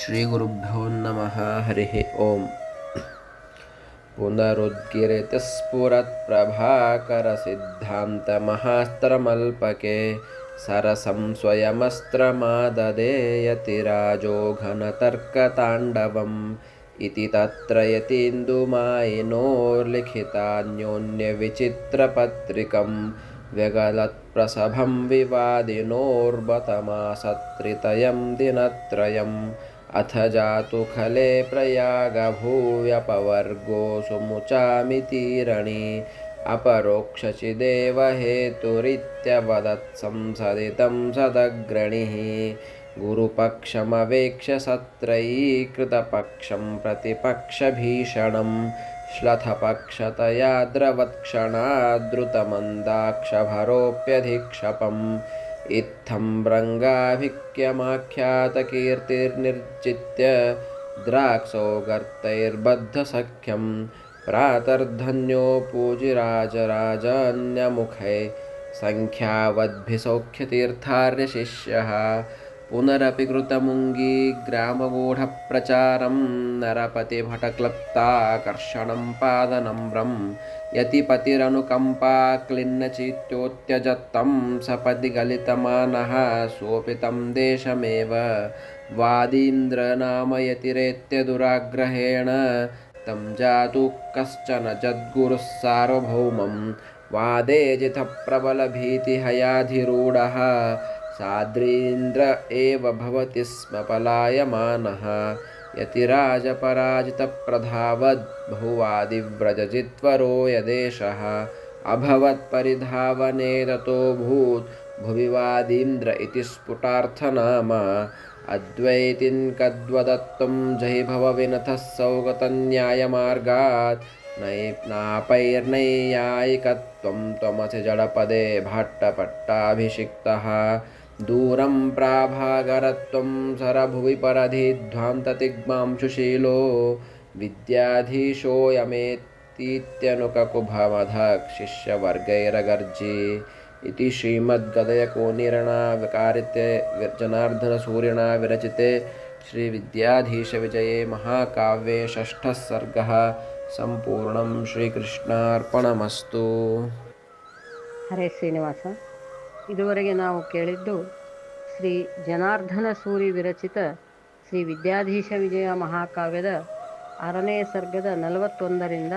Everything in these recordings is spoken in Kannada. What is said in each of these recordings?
श्रीगुरुभ्यो नमः हरिः ओम्। पुनरुद्गिरितस्फुरत्प्रभाकरसिद्धान्तमहास्त्रमल्पके सरसं स्वयमस्त्रमाददे यतिराजो घनतर्कताण्डवम् इति तत्र यतीन्दुमायिनोर्लिखितान्योन्यविचित्रपत्रिकं व्यगलत्प्रसभं विवादिनोर्बतमासत्रितयं दिनत्रयम् अथ जातु खले प्रयागभूव्यपवर्गो सुमुचामितीरणी अपरोक्षचिदेव हेतुरित्यवदत्संसदितं सदग्रणिः। गुरुपक्षमवेक्ष्य सत्रयीकृतपक्षं प्रतिपक्षभीषणं श्लथपक्षतया द्रवत्क्षणाद्रुतमन्दाक्षभरोऽप्यधिक्षपम् इत्थं भृङ्गाभिख्यमाख्यातकीर्तिर्निर्जित्य द्राक्षो गर्तैर्बद्धसख्यं प्रातर्धन्यो पूजिराजराजान्यमुखे सङ्ख्यावद्भिसौख्यतीर्थार्यशिष्यः पुनरपि कृतमुङ्गीग्रामगूढप्रचारं नरपतिभटक्लप्ताकर्षणं पादनम्रं यतिपतिरनुकम्पा क्लिन्नचित्योत्यजत्तं सपदि गलितमानः सोऽपि तं देशमेव। वादीन्द्रनाम यतिरेत्य दुराग्रहेण तं जातु कश्चन जद्गुरुः सार्वभौमं। वादे जितप्रबलभीतिहयाधिरूढः साद्रीन्द्र एव भवति स्म पलायमानः यतिराजपराजितप्रधावद् बहुवादिव्रजजित्वरो यदेशः अभवत्परिधावने ततोऽभूत् भुवि वादीन्द्र इति स्फुटार्थनाम अद्वैतिं कद्वदत्तं जहि भवविनथः सौगतन्यायमार्गात् नै नापैर्नैयायिकत्वं त्वमसि जडपदे भट्टपट्टाभिषिक्तः दूरं प्राभागरत्वं सरभुवि परधिध्वां ततिग्मांशुशीलो विद्याधीशोऽयमेतीत्यनुककुभमधक्षिष्यवर्गैरगर्जे इति श्रीमद्गदयकोनिरणा विकारिते जनार्दनसूरिणा विरचिते श्रीविद्याधीशविजये महाकाव्ये षष्ठः सर्गः सम्पूर्णं श्रीकृष्णार्पणमस्तु। हरे श्रीनिवास। ಇದುವರೆಗೆ ನಾವು ಕೇಳಿದ್ದು ಶ್ರೀ ಜನಾರ್ದನ ಸೂರಿ ವಿರಚಿತ ಶ್ರೀ ವಿದ್ಯಾಧೀಶ ವಿಜಯ ಮಹಾಕಾವ್ಯದ ಆರನೇ ಸರ್ಗದ ನಲವತ್ತೊಂದರಿಂದ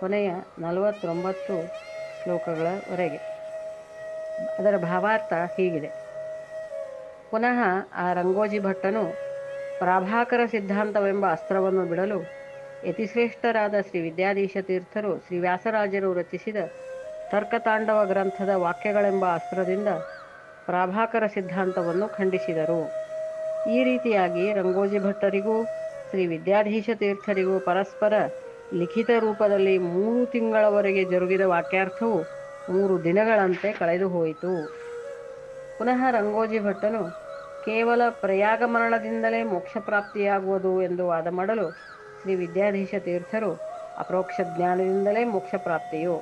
ಕೊನೆಯ ನಲವತ್ತೊಂಬತ್ತು ಶ್ಲೋಕಗಳವರೆಗೆ. ಅದರ ಭಾವಾರ್ಥ ಹೀಗಿದೆ. ಪುನಃ ಆ ರಂಗೋಜಿ ಭಟ್ಟನು ಪ್ರಾಭಾಕರ ಸಿದ್ಧಾಂತವೆಂಬ ಅಸ್ತ್ರವನ್ನು ಬಿಡಲು ಯತಿಶ್ರೇಷ್ಠರಾದ ಶ್ರೀ ವಿದ್ಯಾಧೀಶ ತೀರ್ಥರು ಶ್ರೀ ವ್ಯಾಸರಾಜರು ರಚಿಸಿದ ತರ್ಕತಾಂಡವ ಗ್ರಂಥದ ವಾಕ್ಯಗಳೆಂಬ ಅಸ್ತ್ರದಿಂದ ಪ್ರಾಭಾಕರ ಸಿದ್ಧಾಂತವನ್ನು ಖಂಡಿಸಿದರು. ಈ ರೀತಿಯಾಗಿ ರಂಗೋಜಿ ಭಟ್ಟರಿಗೂ, ಶ್ರೀ ವಿದ್ಯಾಧೀಶ ತೀರ್ಥರಿಗೂ ಪರಸ್ಪರ ಲಿಖಿತ ರೂಪದಲ್ಲಿ ಮೂರು ತಿಂಗಳವರೆಗೆ ಜರುಗಿದ ವಾಕ್ಯಾರ್ಥವು ಮೂರು ದಿನಗಳಂತೆ ಕಳೆದು ಹೋಯಿತು. ಪುನಃ ರಂಗೋಜಿ ಭಟ್ಟನು ಕೇವಲ ಪ್ರಯಾಗ ಮರಣದಿಂದಲೇ ಮೋಕ್ಷ ಪ್ರಾಪ್ತಿಯಾಗುವುದು ಎಂದು ವಾದ ಮಾಡಲು ಶ್ರೀ ವಿದ್ಯಾಧೀಶ ತೀರ್ಥರು ಅಪರೋಕ್ಷ ಜ್ಞಾನದಿಂದಲೇ ಮೋಕ್ಷ ಪ್ರಾಪ್ತಿಯು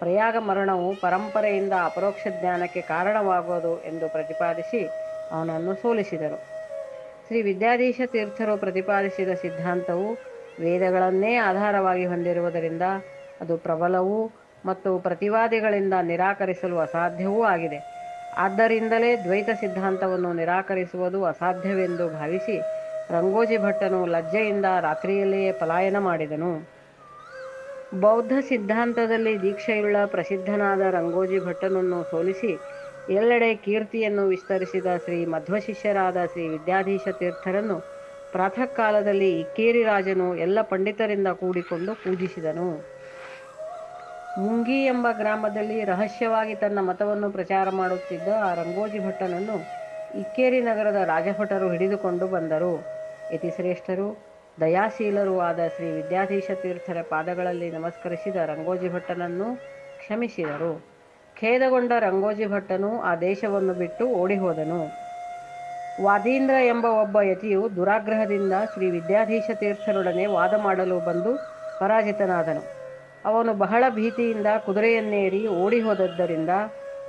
ಪ್ರಯಾಗ ಮರಣವು ಪರಂಪರೆಯಿಂದ ಅಪರೋಕ್ಷ ಜ್ಞಾನಕ್ಕೆ ಕಾರಣವಾಗುವುದು ಎಂದು ಪ್ರತಿಪಾದಿಸಿ ಅವನನ್ನು ಸೋಲಿಸಿದರು. ಶ್ರೀ ವಿದ್ಯಾಧೀಶ ತೀರ್ಥರು ಪ್ರತಿಪಾದಿಸಿದ ಸಿದ್ಧಾಂತವು ವೇದಗಳನ್ನೇ ಆಧಾರವಾಗಿ ಹೊಂದಿರುವುದರಿಂದ ಅದು ಪ್ರಬಲವೂ ಮತ್ತು ಪ್ರತಿವಾದಿಗಳಿಂದ ನಿರಾಕರಿಸಲು ಅಸಾಧ್ಯವೂ ಆಗಿದೆ. ಆದ್ದರಿಂದಲೇ ದ್ವೈತ ಸಿದ್ಧಾಂತವನ್ನು ನಿರಾಕರಿಸುವುದು ಅಸಾಧ್ಯವೆಂದು ಭಾವಿಸಿ ರಂಗೋಜಿ ಭಟ್ಟನು ಲಜ್ಜೆಯಿಂದ ರಾತ್ರಿಯಲ್ಲಿಯೇ ಪಲಾಯನ ಮಾಡಿದನು. ಬೌದ್ಧ ಸಿದ್ಧಾಂತದಲ್ಲಿ ದೀಕ್ಷೆಯುಳ್ಳ ಪ್ರಸಿದ್ಧನಾದ ರಂಗೋಜಿ ಭಟ್ಟನನ್ನು ಸೋಲಿಸಿ ಎಲ್ಲೆಡೆ ಕೀರ್ತಿಯನ್ನು ವಿಸ್ತರಿಸಿದ ಶ್ರೀ ಮಧ್ವಶಿಷ್ಯರಾದ ಶ್ರೀ ವಿದ್ಯಾಧೀಶ ತೀರ್ಥರನ್ನು ಪ್ರಾತಃ ಕಾಲದಲ್ಲಿ ಇಕ್ಕೇರಿ ರಾಜನು ಎಲ್ಲ ಪಂಡಿತರಿಂದ ಕೂಡಿಕೊಂಡು ಪೂಜಿಸಿದನು. ಮುಂಗಿ ಎಂಬ ಗ್ರಾಮದಲ್ಲಿ ರಹಸ್ಯವಾಗಿ ತನ್ನ ಮತವನ್ನು ಪ್ರಚಾರ ಮಾಡುತ್ತಿದ್ದ ಆ ರಂಗೋಜಿ ಭಟ್ಟನನ್ನು ಇಕ್ಕೇರಿ ನಗರದ ರಾಜಭಟರು ಹಿಡಿದುಕೊಂಡು ಬಂದರು. ಯತಿಶ್ರೇಷ್ಠರು ದಯಾಶೀಲರೂ ಆದ ಶ್ರೀ ವಿದ್ಯಾಧೀಶ ತೀರ್ಥರ ಪಾದಗಳಲ್ಲಿ ನಮಸ್ಕರಿಸಿದ ರಂಗೋಜಿ ಭಟ್ಟನನ್ನು ಕ್ಷಮಿಸಿದರು. ಖೇದಗೊಂಡ ರಂಗೋಜಿ ಭಟ್ಟನು ಆ ದೇಶವನ್ನು ಬಿಟ್ಟು ಓಡಿಹೋದನು. ವಾದೀಂದ್ರ ಎಂಬ ಒಬ್ಬ ಯತಿಯು ದುರಾಗ್ರಹದಿಂದ ಶ್ರೀ ವಿದ್ಯಾಧೀಶ ತೀರ್ಥರೊಡನೆ ವಾದ ಮಾಡಲು ಬಂದು ಪರಾಜಿತನಾದನು. ಅವನು ಬಹಳ ಭೀತಿಯಿಂದ ಕುದುರೆಯನ್ನೇರಿ ಓಡಿ ಹೋದದ್ದರಿಂದ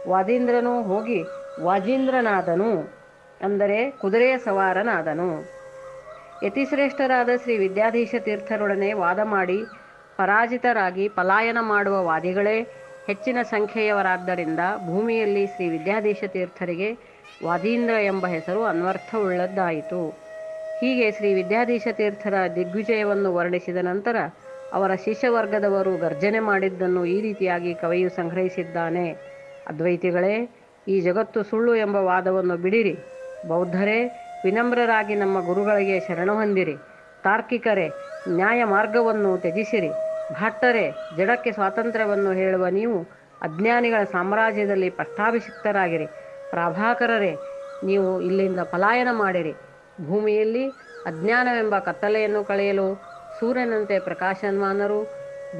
ವಾದೀಂದ್ರನು ಹೋಗಿ, ವಾಜೀಂದ್ರನಾದನು? ಅಂದರೆ ಕುದುರೆಯ ಸವಾರನಾದನು. ಯತಿಶ್ರೇಷ್ಠರಾದ ಶ್ರೀ ವಿದ್ಯಾಧೀಶ ತೀರ್ಥರೊಡನೆ ವಾದ ಮಾಡಿ ಪರಾಜಿತರಾಗಿ ಪಲಾಯನ ಮಾಡುವ ವಾದಿಗಳೇ ಹೆಚ್ಚಿನ ಸಂಖ್ಯೆಯವರಾದ್ದರಿಂದ ಭೂಮಿಯಲ್ಲಿ ಶ್ರೀ ವಿದ್ಯಾಧೀಶ ತೀರ್ಥರಿಗೆ ವಾದೀಂದ್ರ ಎಂಬ ಹೆಸರು ಅನ್ವರ್ಥವುಳ್ಳದ್ದಾಯಿತು ಹೀಗೆ ಶ್ರೀ ವಿದ್ಯಾಧೀಶ ತೀರ್ಥರ ದಿಗ್ವಿಜಯವನ್ನು ವರ್ಣಿಸಿದ ನಂತರ ಅವರ ಶಿಷ್ಯವರ್ಗದವರು ಗರ್ಜನೆ ಮಾಡಿದ್ದನ್ನು ಈ ರೀತಿಯಾಗಿ ಕವಿಯು ಸಂಗ್ರಹಿಸಿದ್ದಾನೆ. ಅದ್ವೈತಿಗಳೇ, ಈ ಜಗತ್ತು ಸುಳ್ಳು ಎಂಬ ವಾದವನ್ನು ಬಿಡಿರಿ. ಬೌದ್ಧರೇ ವಿನಮ್ರರಾಗಿ ನಮ್ಮ ಗುರುಗಳಿಗೆ ಶರಣ ಹೊಂದಿರಿ. ತಾರ್ಕಿಕರೇ ನ್ಯಾಯ ಮಾರ್ಗವನ್ನು ತ್ಯಜಿಸಿರಿ. ಭಟ್ಟರೇ, ಜಡಕ್ಕೆ ಸ್ವಾತಂತ್ರ್ಯವನ್ನು ಹೇಳುವ ನೀವು ಅಜ್ಞಾನಿಗಳ ಸಾಮ್ರಾಜ್ಯದಲ್ಲಿ ಪಟ್ಟಾಭಿಷಿಕ್ತರಾಗಿರಿ. ಪ್ರಾಭಾಕರರೇ, ನೀವು ಇಲ್ಲಿಂದ ಪಲಾಯನ ಮಾಡಿರಿ. ಭೂಮಿಯಲ್ಲಿ ಅಜ್ಞಾನವೆಂಬ ಕತ್ತಲೆಯನ್ನು ಕಳೆಯಲು ಸೂರ್ಯನಂತೆ ಪ್ರಕಾಶಮಾನರು,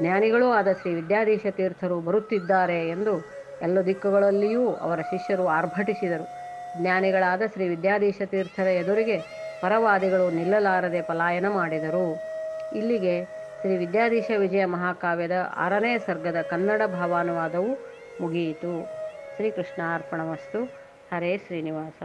ಜ್ಞಾನಿಗಳೂ ಆದ ಶ್ರೀ ವಿದ್ಯಾಧೀಶ ತೀರ್ಥರು ಬರುತ್ತಿದ್ದಾರೆ ಎಂದು ಎಲ್ಲ ದಿಕ್ಕುಗಳಲ್ಲಿಯೂ ಅವರ ಶಿಷ್ಯರು ಆರ್ಭಟಿಸಿದರು. ಜ್ಞಾನಿಗಳಾದ ಶ್ರೀ ವಿದ್ಯಾಧೀಶ ತೀರ್ಥರ ಎದುರಿಗೆ ಪರವಾದಿಗಳು ನಿಲ್ಲಲಾರದೆ ಪಲಾಯನ ಮಾಡಿದರು. ಇಲ್ಲಿಗೆ ಶ್ರೀ ವಿದ್ಯಾಧೀಶ ವಿಜಯ ಮಹಾಕಾವ್ಯದ ಆರನೇ ಸರ್ಗದ ಕನ್ನಡ ಭಾವಾನುವಾದವು ಮುಗಿಯಿತು. ಶ್ರೀಕೃಷ್ಣ ಅರ್ಪಣಮಸ್ತು ಹರೇ ಶ್ರೀನಿವಾಸ.